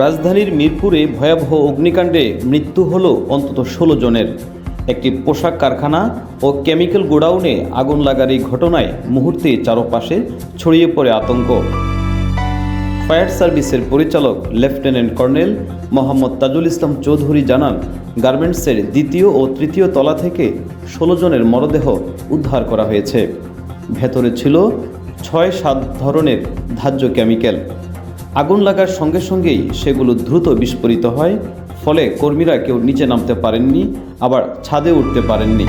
রাজধানীর মিরপুরে ভয়াবহ অগ্নিকাণ্ডে মৃত্যু হল অন্তত ষোলো জনের। একটি পোশাক কারখানা ও কেমিক্যাল গোডাউনে আগুন লাগার এই ঘটনায় মুহূর্তে চারপাশে ছড়িয়ে পড়ে আতঙ্ক। ফায়ার সার্ভিসের পরিচালক লেফটেন্যান্ট কর্নেল মোহাম্মদ তাজুল ইসলাম চৌধুরী জানান, গার্মেন্টসের দ্বিতীয় ও তৃতীয় তলা থেকে ষোলো জনের মরদেহ উদ্ধার করা হয়েছে। ভেতরে ছিল ছয় সাত ধরনের ধার্য কেমিক্যাল। আগুন লাগার সঙ্গে সঙ্গেই সেগুলো দ্রুত বিস্ফোরিত হয়, ফলে কর্মীরা কেউ নিচে নামতে পারেননি, আবার ছাদে উঠতে পারেননি।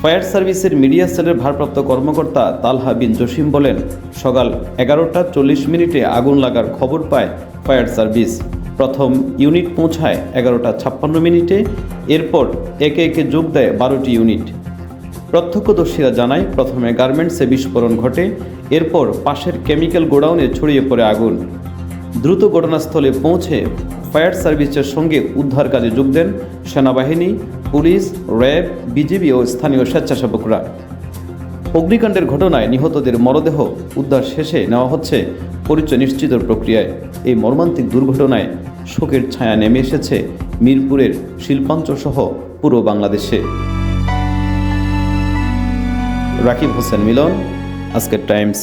ফায়ার সার্ভিসের মিডিয়া সেলের ভারপ্রাপ্ত কর্মকর্তা তালহা বিন জসিম বলেন, সকাল এগারোটা চল্লিশ মিনিটে আগুন লাগার খবর পায় ফায়ার সার্ভিস। প্রথম ইউনিট পৌঁছায় এগারোটা ছাপ্পান্ন মিনিটে, এরপর একে একে যোগ দেয় বারোটি ইউনিট। প্রত্যক্ষদর্শীরা জানায়, প্রথমে গার্মেন্টসে বিস্ফোরণ ঘটে, এরপর পাশের কেমিক্যাল গোডাউনে ছড়িয়ে পড়ে আগুন। দ্রুত ঘটনাস্থলে পৌঁছে ফায়ার সার্ভিসের সঙ্গে উদ্ধার কাজে যোগ দেন সেনাবাহিনী, পুলিশ, র্যাব, বিজিবি ও স্থানীয় স্বেচ্ছাসেবকরা। অগ্নিকাণ্ডের ঘটনায় নিহতদের মরদেহ উদ্ধার শেষে নেওয়া হচ্ছে পরিচয় নিশ্চিতর প্রক্রিয়ায়। এই মর্মান্তিক দুর্ঘটনায় শোকের ছায়া নেমে এসেছে মিরপুরের শিল্পাঞ্চলসহ পুরো বাংলাদেশে। রাকিব হোসেন মিলন আজকের টাইমস